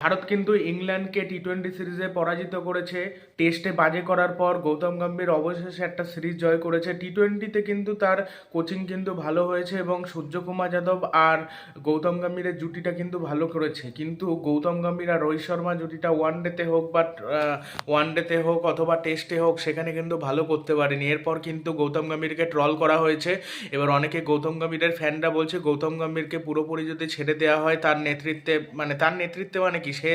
ভারত কিন্তু ইংল্যান্ডকে T twenty সিরিজে পরাজিত করেছে। টেস্টে বাজে করার পর গৌতম গম্ভীর অবশেষে একটা সিরিজ জয় করেছে। টি টোয়েন্টিতে কিন্তু তার কোচিং কিন্তু ভালো হয়েছে এবং সূর্যকুমার যাদব আর গৌতম গম্ভীরের জুটিটা কিন্তু ভালো করেছে। কিন্তু গৌতম গম্ভীর আর রোহিত শর্মা জুটিটা ওয়ান ডেতে হোক বা ওয়ান ডেতে হোক অথবা টেস্টে হোক সেখানে কিন্তু ভালো করতে পারেনি। এরপর কিন্তু গৌতম গম্ভীরকে ট্রল করা হয়েছে। এবার অনেকে গৌতম গম্ভীরের ফ্যানরা বলছে গৌতম গম্ভীরকে পুরোপুরি যদি ছেড়ে দেওয়া হয়, তার নেতৃত্বে মানে তার নেতৃত্বে মানে কি সে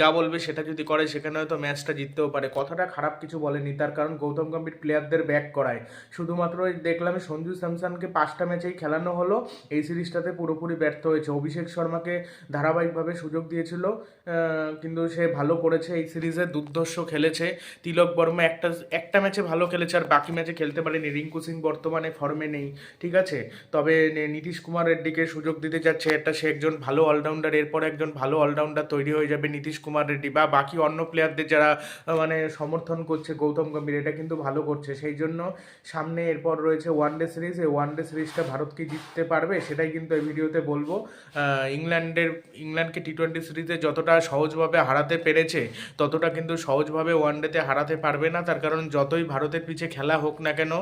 যা বলবে সেটা যদি করে, সেখানে হয়তো ম্যাচটা জিততেও পারে। কথাটা খারাপ কিছু বলেনি। তার কারণ গৌতম গম্ভীর প্লেয়ারদের ব্যাক করায়। শুধুমাত্র দেখলাম সঞ্জু স্যামসনকে পাঁচটা ম্যাচেই খেলানো হলো। এই সিরিজটাতে পুরোপুরি ব্যর্থ হয়েছে। অভিষেক শর্মাকে ধারাবাহিকভাবে সুযোগ দিয়েছিল কিন্তু সে ভালো করেছে। এই সিরিজে দুর্ধর্ষ খেলেছে। তিলক বর্মা একটা একটা ম্যাচে ভালো খেলেছে আর বাকি ম্যাচে খেলতে পারেনি। রিঙ্কু সিং বর্তমানে ফর্মে নেই, ঠিক আছে? তবে নীতিশ কুমার রেড্ডিকে সুযোগ দিতে যাচ্ছে। একটা সে একজন ভালো অলরাউন্ডার এরপর একজন ভালো অলরাউন্ডার তৈরি হয়ে যাবে নীতিশ কুমার রেড্ডি বা বাকি অন্য প্লেয়ারদের যারা মানে সমর্থন করছে গৌতম গম্ভীর, এটা কিন্তু ভালো করছে। সেই জন্য সামনে এরপর রয়েছে ওয়ান ওয়ানডে সিরিজ এই ওয়ানডে সিরিজটা ভারত কি জিততে পারবে সেটাই কিন্তু এই ভিডিওতে বলব। ইংল্যান্ডের, ইংল্যান্ডকে টি টোয়েন্টি সিরিজে যতটা সহজভাবে হারাতে পেরেছে, ততটা কিন্তু সহজভাবে ওয়ানডেতে হারাতে পারবে না। তার কারণ যতই ভারতের পিছে খেলা হোক না কেন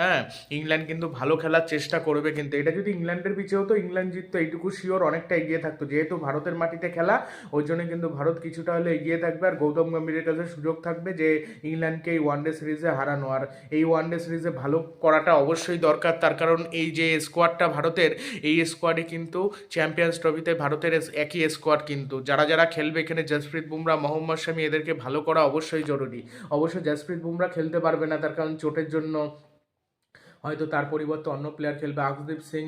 হ্যাঁ ইংল্যান্ড কিন্তু ভালো খেলার চেষ্টা করবে কিন্তু। এটা যদি ইংল্যান্ডের পিছে হতো ইংল্যান্ড জিততো, এইটুকু শিওর অনেকটা এগিয়ে থাকতো। যেহেতু ভারতের মাটিতে খেলা, ওই জন্য কিন্তু ভারত কিছুটা হলে এগিয়ে থাকবে। আর গৌতম গম্ভীরের কাছে সুযোগ থাকবে যে ইংল্যান্ডকে এই ওয়ানডে সিরিজে হারানো। আর এই ওয়ানডে সিরিজে ভালো করাটা অবশ্যই দরকার। তার কারণ এই যে স্কোয়াডটা ভারতের, এই স্কোয়াডে কিন্তু চ্যাম্পিয়ন্স ট্রফিতে ভারতের একই স্কোয়াড কিন্তু। যারা যারা খেলবে এখানে জসপ্রীত বুমরা মোহাম্মদ শামি এদেরকে ভালো করা অবশ্যই জরুরি। অবশ্য জসপ্রীত বুমরা খেলতে পারবে না, তার কারণ চোটের জন্য হয়তো তার পরিবর্তে অন্য প্লেয়ার খেলবে। আকদীপ সিং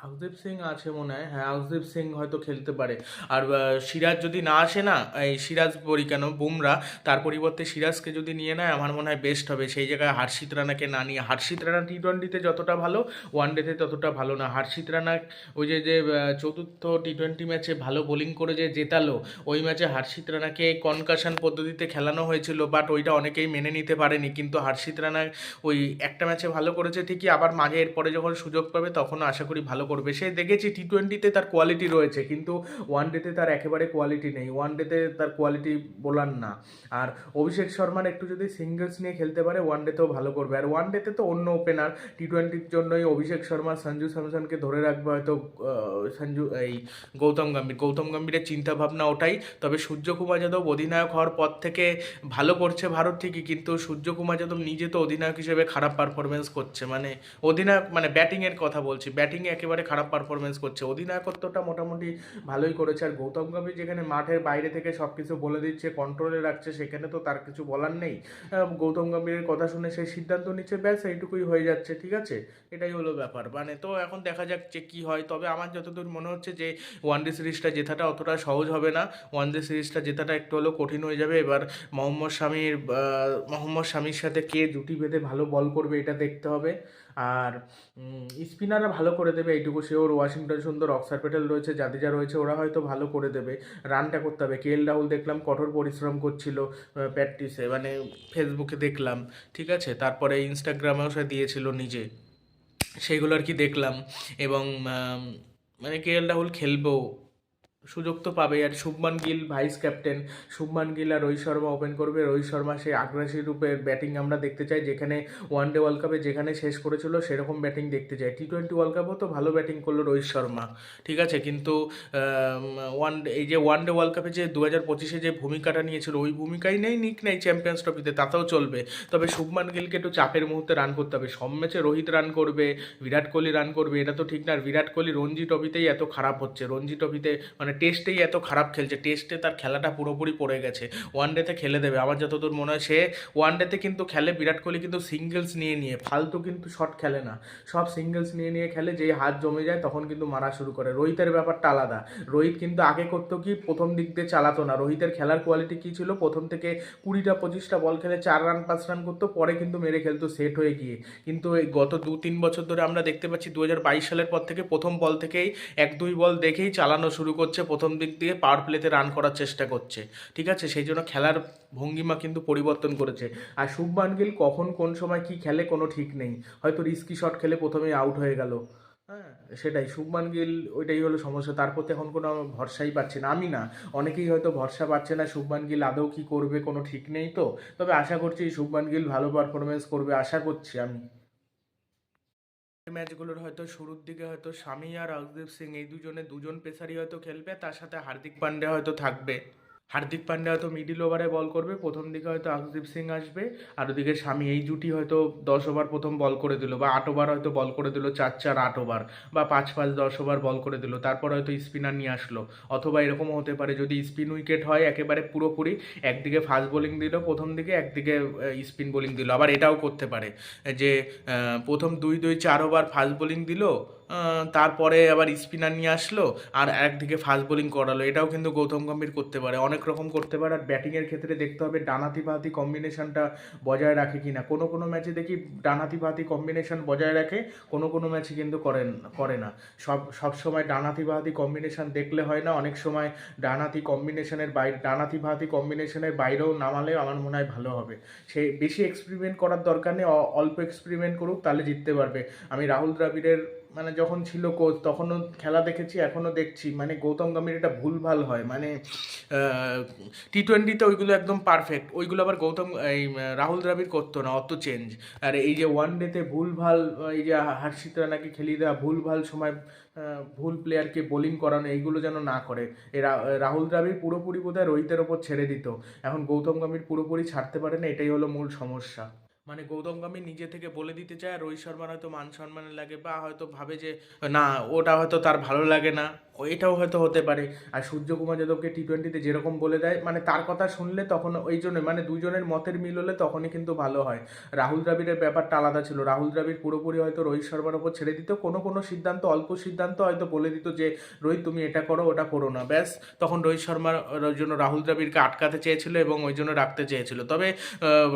আকদীপ সিং আছে মনে হয়। হ্যাঁ আকদীপ সিং হয়তো খেলতে পারে। আর সিরাজ যদি না আসে না, এই সিরাজ বলি কেন? বুমরা। তার পরিবর্তে সিরাজকে যদি নিয়ে নেয়, আমার মনে হয় বেস্ট হবে। সেই জায়গায় হার্ষিত রানাকে না নিয়ে, হার্ষিত রানা টি টোয়েন্টিতে যতটা ভালো ওয়ান ডেতে ততটা ভালো না। হার্ষিত রানা ওই যে যে চতুর্থ টি টোয়েন্টি ম্যাচে ভালো বোলিং করে যে জেতালো, ওই ম্যাচে হার্ষিত রানাকে কনকাশন পদ্ধতিতে খেলানো হয়েছিল বাট ওইটা অনেকেই মেনে নিতে পারেনি। কিন্তু হার্ষিত রানা ওই একটা ম্যাচে ভালো করেছে ঠিকই, আবার মাঝে এরপরে যখন সুযোগ পাবে তখন আশা করি ভালো করবে। সে দেখেছি টি টোয়েন্টিতে তার কোয়ালিটি রয়েছে, কিন্তু ওয়ান ডেতে তার একেবারে কোয়ালিটি নেই। ওয়ান ডেতে তার কোয়ালিটি বলার না। আর অভিষেক শর্মার একটু যদি সিঙ্গেলস নিয়ে খেলতে পারে ওয়ান ডেতেও ভালো করবে। আর ওয়ান ডেতে তো অন্য ওপেনার টি টোয়েন্টির জন্যই অভিষেক শর্মা, সঞ্জু স্যামসনকে ধরে রাখবে হয়তো সঞ্জু, এই গৌতম গম্ভীর। গৌতম গম্ভীরের চিন্তা ভাবনা ওটাই। তবে সূর্যকুমার যাদব অধিনায়ক হওয়ার পর থেকে ভালো করছে ভারত ঠিকই, কিন্তু সূর্যকুমার যাদব নিজে তো অধিনায়ক হিসেবে খারাপ পারফরমেন্স করছে। মানে অধিনায়ক মানে ব্যাটিংয়ের কথা বলছি। ব্যাটিংয়ে একেবারে খারাপ পারফরমেন্স করছে। অধিনায়কত্বটা মোটামুটি ভালোই করেছে। আর গৌতম গম্ভীর যেখানে মাঠের বাইরে থেকে সব কিছু বলে দিচ্ছে কন্ট্রোলে রাখছে সেখানে তো তার কিছু বলার নেই। গৌতম গম্ভীরের কথা শুনে সেই সিদ্ধান্ত নিচ্ছে ব্যাস এইটুকুই হয়ে যাচ্ছে ঠিক আছে? এটাই হলো ব্যাপার। মানে তো এখন দেখা যাক যে কী হয়। তবে আমার যতদূর মনে হচ্ছে যে ওয়ান ডে সিরিজটা জেতাটা অতটা সহজ হবে না। ওয়ান ডে সিরিজটা জেতাটা একটু হলেও কঠিন হয়ে যাবে। এবার মোহাম্মদ আহ, মোহাম্মদ শামির সাথে কে জুটি বেঁধে ভালো বল করবে এটা দেখতে হবে। আর স্পিনাররা ভালো করে দেবে এইটুকু শিওর ওয়াশিংটন সুন্দর, অক্সার পেটেল রয়েছে, জাদেজা রয়েছে, ওরা হয়তো ভালো করে দেবে। রানটা করতে হবে। কে এল রাহুল দেখলাম, কঠোর পরিশ্রম করছিল প্র্যাকটিসে মানে ফেসবুকে দেখলাম, ঠিক আছে? তারপরে ইনস্টাগ্রামেও সে দিয়েছিল নিজে। সেইগুলো আর কি দেখলাম এবং মানে কে এল রাহুল খেলবেও সুযোগ তো পাবে আর শুভমান গিল ভাইস ক্যাপ্টেন শুভমান গিল আর রোহিত শর্মা ওপেন করবে। রোহিত শর্মা সেই আগ্রাসী রূপে ব্যাটিং আমরা দেখতে চাই। যেখানে ওয়ান ডে ওয়ার্ল্ড কাপে যেখানে শেষ করেছিল, সেরকম ব্যাটিং দেখতে চাই। টি টোয়েন্টি ওয়ার্ল্ড কাপেও তো ভালো ব্যাটিং করল রোহিত শর্মা। ঠিক আছে? কিন্তু ওয়ান এই যে ওয়ান ডে ওয়ার্ল্ড কাপে যে দু হাজার পঁচিশে যে ভূমিকাটা নিয়েছিল, ওই ভূমিকাই নেই, নিক নেই চ্যাম্পিয়ন্স ট্রফিতে তাতেও চলবে। তবে শুভমান গিলকে একটু চাপের মুহূর্তে রান করতে হবে। সব ম্যাচে রোহিত রান করবে, বিরাট কোহলি রান করবে। এটা তো ঠিক না। আর বিরাট কোহলি রঞ্জি ট্রফিতেই এত খারাপ হচ্ছে। রঞ্জি ট্রফিতে মানে টেস্টেই এত খারাপ খেলছে টেস্টে তার খেলাটা পুরোপুরি পড়ে গেছে। ওয়ান ডেতে খেলে দেবে। আমার যতদূর মনে হয় সে ওয়ান ডেতে কিন্তু খেলে, বিরাট কোহলি কিন্তু সিঙ্গেলস নিয়ে নিয়ে, ফালতু কিন্তু শট খেলে না। সব সিঙ্গেলস নিয়ে নিয়ে খেলে, যেই হাত জমে যায় তখন কিন্তু মারা শুরু করে। রোহিতের ব্যাপারটা আলাদা। রোহিত কিন্তু আগে করতো কি, প্রথম দিক দিয়ে চালাতো না। রোহিতের খেলার কোয়ালিটি কী ছিল? প্রথম থেকে কুড়িটা, পঁচিশটা বল খেলে চার রান পাঁচ রান করতো, পরে কিন্তু মেরে খেলতো সেট হয়ে গিয়ে। কিন্তু এই গত দু তিন বছর ধরে আমরা দেখতে পাচ্ছি দু হাজার বাইশ সালের পর থেকে প্রথম বল থেকেই এক দুই বল দেখেই চালানো শুরু করছে। প্রথম দিক দিয়ে পাওয়ার প্লেতে রান করার চেষ্টা করছে। ঠিক আছে? সেই জন্য খেলার ভঙ্গিমা কিন্তু পরিবর্তন করেছে। আর শুভমান গিল কখন কোন সময় কি খেলে কোনো ঠিক নেই। হয়তো রিস্কি শট খেলে প্রথমেই আউট হয়ে গেল। হ্যাঁ সেটাই। শুভমান গিল ওইটাই হলো সমস্যা। তার প্রতি এখন কোনো ভরসাই পাচ্ছে না। আমি না, অনেকেই হয়তো ভরসা পাচ্ছে না শুভমান গিল আদৌ কি করবে, কোনো ঠিক নেই তো। তবে আশা করছি শুভমান গিল ভালো পারফরমেন্স করবে, আশা করছি আমি। ম্যাচগুলোর হয়তো শুরুর দিকে হয়তো স্বামী আর অর্শদীপ সিং এই দুজনে দুজন পেসারই হয়তো খেলবে, তার সাথে হার্দিক পান্ডে হয়তো থাকবে। হার্দিক পান্ডে হয়তো মিডিল ওভারে বল করবে, প্রথম দিকে হয়তো অর্শদীপ সিং আসবে, আর ওদিকে স্বামী এই জুটি হয়তো দশ ওভার প্রথম বল করে দিল, বা আট ওভার হয়তো বল করে দিল, চার চার আট ওভার বা পাঁচ পাঁচ দশ ওভার বল করে দিল, তারপর হয়তো স্পিনার নিয়ে আসলো, অথবা এরকমও হতে পারে যদি স্পিন উইকেট হয় একেবারে পুরোপুরি, একদিকে ফাস্ট বোলিং দিল প্রথম দিকে, একদিকে স্পিন বোলিং দিল, আবার এটাও করতে পারে, যে প্রথম দুই দুই চার ওভার ফাস্ট বোলিং দিল তারপরে আবার স্পিনার নিয়ে আসলো আর একদিকে ফাস্ট বোলিং করালো। এটাও কিন্তু গৌতম গম্ভীর করতে পারে। অনেক রকম করতে পারে আর ব্যাটিংয়ের ক্ষেত্রে দেখতে হবে ডানাতি বাহাতি কম্বিনেশনটা বজায় রাখে কি না কোনো কোনো ম্যাচে দেখি ডানাতি বাহাতি কম্বিনেশন বজায় রাখে, কোনো কোনো ম্যাচে কিন্তু করেন, করে না। সব সব সময় ডানাতি বাহাতি কম্বিনেশন দেখলে হয় না। অনেক সময় ডানাতি কম্বিনেশনের বাইরে, ডানাতি বাহাতি কম্বিনেশনের বাইরেও নামালে আমার মনে হয় ভালো হবে। সে বেশি এক্সপেরিমেন্ট করার দরকার নেই। অল্প এক্সপেরিমেন্ট করুক, তাহলে জিততে পারবে। আমি রাহুল দ্রাবিড়ের মানে যখন ছিল কোচ, তখনও খেলা দেখেছি, এখনও দেখছি। মানে গৌতম গম্ভীর এটা ভুলভাল হয়। মানে টি টোয়েন্টিতে ওইগুলো একদম পারফেক্ট ওইগুলো আবার গৌতম, এই রাহুল দ্রাবিড় করতো না, অত চেঞ্জ আর এই যে ওয়ান ডেতে ভুলভাল, এই যে হার্ষিত রানাকে খেলিয়ে দেওয়া, ভুলভাল সময় ভুল প্লেয়ারকে বোলিং করানো, এইগুলো যেন না করে। রাহুল দ্রাবিড় পুরোপুরি বোধহয় রোহিতের ওপর ছেড়ে দিত। এখন গৌতম গম্ভীর পুরোপুরি ছাড়তে পারে না, এটাই হলো মূল সমস্যা। মানে গৌতম গম্ভীর নিজে থেকে বলে দিতে চায় রোহিত শর্মার হয়তো মান সম্মানে লাগে বা হয়তো ভাবে যে, না, ওটা হয়তো তার ভালো লাগে না। এটাও হয়তো হতে পারে। আর সূর্যকুমার যাদবকে টি টোয়েন্টিতে যেরকম বলে দেয় মানে তার কথা শুনলে তখন ওই জন্য মানে দুজনের মতের মিল হলে তখনই কিন্তু ভালো হয়। রাহুল দ্রাবিড়ের ব্যাপারটা আলাদা ছিল। রাহুল দ্রাবিড় পুরোপুরি হয়তো রোহিত শর্মার ওপর ছেড়ে দিত। কোনো কোনো সিদ্ধান্ত, অল্প সিদ্ধান্ত হয়তো বলে দিত যে, রোহিত, তুমি এটা করো, ওটা করো না। ব্যাস, তখন রোহিত শর্মার জন্য রাহুল দ্রাবিড়কে আটকাতে চেয়েছিল এবং ওই জন্য রাখতে চেয়েছিল। তবে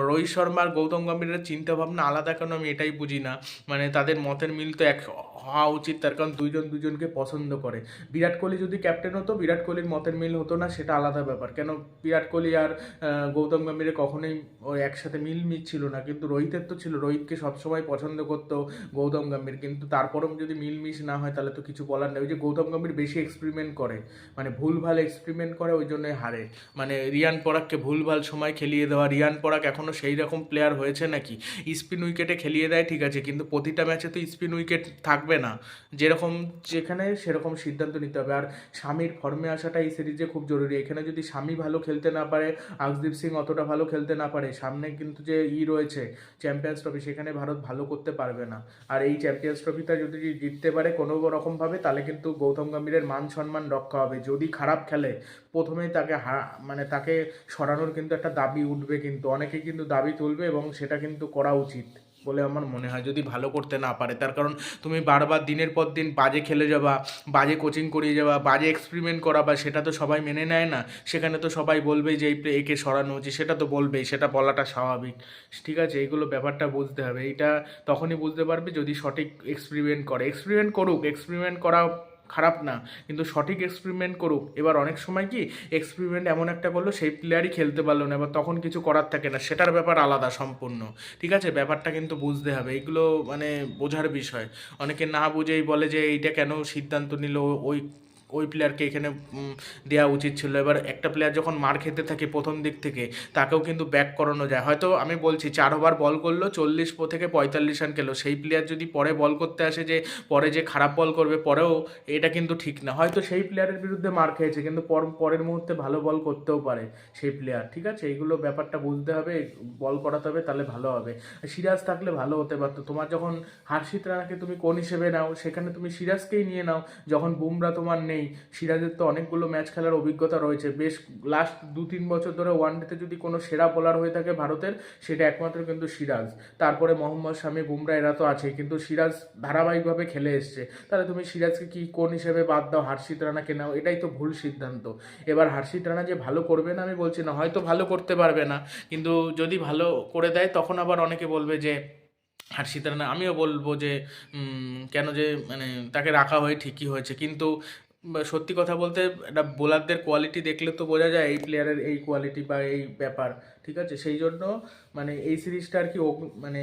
রোহিত শর্মার গৌতম গম্ভীরের চিন্তাভাবনা আলাদা কেন আমি এটাই বুঝি না। মানে তাদের মতের মিল তো এক হওয়া উচিত, তার কারণ দুইজন দুজনকে পছন্দ করে। বিরাট কোহলি যদি ক্যাপ্টেন হতো, বিরাট কোহলির মতের মিল হতো না, সেটা আলাদা ব্যাপার। কেন বিরাট কোহলি আর গৌতম গম্ভীরের কখনোই একসাথে মিল মিল ছিল না। কিন্তু রোহিতের তো ছিল, রোহিতকে সবসময় পছন্দ করতো গৌতম গম্ভীর। কিন্তু তারপরেও যদি মিল মিশ না হয়, তাহলে তো কিছু বলার নেই। ওই যে গৌতম গম্ভীর বেশি এক্সপেরিমেন্ট করে মানে ভুলভাল এক্সপেরিমেন্ট করে, ওই জন্যই হারে। মানে রিয়ান পরাগকে ভুলভাল সময় খেলিয়ে দেওয়া, রিয়ান পরাগ এখনও সেই রকম প্লেয়ার হয়েছে নাকি? স্পিন উইকেটে খেলিয়ে দেয়, ঠিক আছে। কিন্তু প্রতিটা ম্যাচে তো স্পিন উইকেট থাকবে না। যেরকম যেখানে সেরকম সিদ্ধান্ত নিতে হবে। আর স্বামীর ফর্মে আসাটা এই সিরিজে খুব জরুরি। এখানে যদি স্বামী ভালো খেলতে না পারে আকদীপ সিং অতটা ভালো খেলতে না পারে, সামনে কিন্তু যে ই রয়েছে চ্যাম্পিয়ন্স ট্রফি সেখানে ভারত ভালো করতে পারবে না। আর এই চ্যাম্পিয়ন্স ট্রফিটা যদি জিততে পারে কোনো রকমভাবে তাহলে কিন্তু গৌতম গম্ভীরের মান সম্মান রক্ষা হবে। যদি খারাপ খেলে, প্রথমেই তাকে মানে তাকে সরানোর কিন্তু একটা দাবি উঠবে কিন্তু। অনেকেই কিন্তু দাবি তুলবে এবং সেটা কিন্তু করা উচিত। বলে আমার মনে হয়, যদি ভালো করতে না পারে। তার কারণ তুমি বারবার দিনের পর দিন বাজে খেলে যাবা, বাজে কোচিং করিয়ে যাবা, বাজে এক্সপেরিমেন্ট করা বা সেটা তো সবাই মেনে নেয় না। সেখানে তো সবাই বলবে যে, এই একে সরানো হচ্ছে। সেটা তো বলবেই, সেটা বলাটা স্বাভাবিক। ঠিক আছে এইগুলো ব্যাপারটা বুঝতে হবে। এটা তখনই বুঝতে পারবে যদি সঠিক এক্সপেরিমেন্ট করে। এক্সপেরিমেন্ট করুক এক্সপেরিমেন্ট করা খারাপ না, কিন্তু সঠিক এক্সপেরিমেন্ট করুক। এবার অনেক সময় কি এক্সপেরিমেন্ট এমন একটা করল, সেই প্লেয়ারই খেলতে পারল না, এবার তখন কিছু করার থাকে না, সেটার ব্যাপার আলাদা সম্পূর্ণ। ঠিক আছে? ব্যাপারটা কিন্তু বুঝতে হবে এগুলো মানে বোঝার বিষয়। অনেকে না বুঝেই বলে যে এইটা কেন সিদ্ধান্ত নিল, ওই ওই প্লেয়ারকে এখানে দেওয়া উচিত ছিল। এবার একটা প্লেয়ার যখন মার খেতে থাকে প্রথম দিক থেকে, তাকেও কিন্তু ব্যাক করানো যায়। হয়তো আমি বলছি, চার ওভার বল করল, চল্লিশ থেকে পঁয়তাল্লিশ রান খেলো। সেই প্লেয়ার যদি পরে বল করতে আসে যে, পরে যে খারাপ বল করবে, পরেও এটা কিন্তু ঠিক না। হয়তো সেই প্লেয়ারের বিরুদ্ধে মার খেয়েছে, কিন্তু পর, পরের মুহূর্তে ভালো বল করতেও পারে সেই প্লেয়ার ঠিক আছে? এইগুলো ব্যাপারটা বুঝতে হবে বল করাতে হবে, তাহলে ভালো হবে। সিরাজ থাকলে ভালো হতে পারতো। তোমার যখন হার্ষিত রানাকে তুমি কোন হিসেবে নাও, সেখানে তুমি সিরাজকেই নিয়ে নাও। যখন বুমরা তোমার নেই সিরাজের তো অনেকগুলো ম্যাচ খেলার অভিজ্ঞতা রয়েছে। বেশ লাস্ট দু তিন বছর ধরে ওয়ানডেতে যদি কোনো সেরা বোলার হয়ে থাকে ভারতের, সেটা একমাত্র কিন্তু সিরাজ। তারপরে মোহাম্মদ শামি বুমরা এরা তো আছে কিন্তু সিরাজ ধারাবাহিকভাবে খেলে এসছে। তাহলে তুমি সিরাজকে কি কোন হিসেবে বাদ দাও? হার্ষিত রানাকে নাও এটাই তো ভুল সিদ্ধান্ত। এবার হার্ষিত রানা যে ভালো করবে না, আমি বলছি না, হয়তো ভালো করতে পারবে না, কিন্তু যদি ভালো করে দেয়, তখন আবার অনেকে বলবে যে, হার্ষিত রানা, আমিও বলব যে কেন যে মানে তাকে রাখা হয়ে ঠিকই হয়েছে। কিন্তু সত্যি কথা বলতে একটা বোলারদের কোয়ালিটি দেখলে তো বোঝা যায় এই প্লেয়ারের এই কোয়ালিটি বা এই ব্যাপার, ঠিক আছে? সেই জন্য মানে এই সিরিজটা আর কি মানে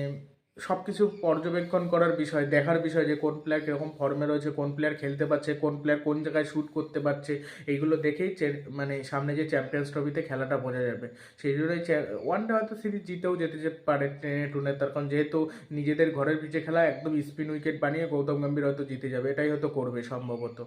সব কিছু পর্যবেক্ষণ করার বিষয়, দেখার বিষয় যে কোন প্লেয়ার কীরকম ফর্মে রয়েছে, কোন প্লেয়ার খেলতে পারছে, কোন প্লেয়ার কোন জায়গায় শ্যুট করতে পারছে, এইগুলো দেখেই মানে সামনে যে চ্যাম্পিয়ন্স ট্রফিতে খেলাটা বোঝা যাবে। সেই জন্যই ওয়ান ডে হয়তো সিরিজ জিতেও যেতে যে পারে টেনে টুনে, তার কারণ যেহেতু নিজেদের ঘরের পিচে খেলা একদম স্পিন উইকেট বানিয়ে গৌতম গম্ভীর হয়তো জিতে যাবে, এটাই হয়তো করবে সম্ভবত।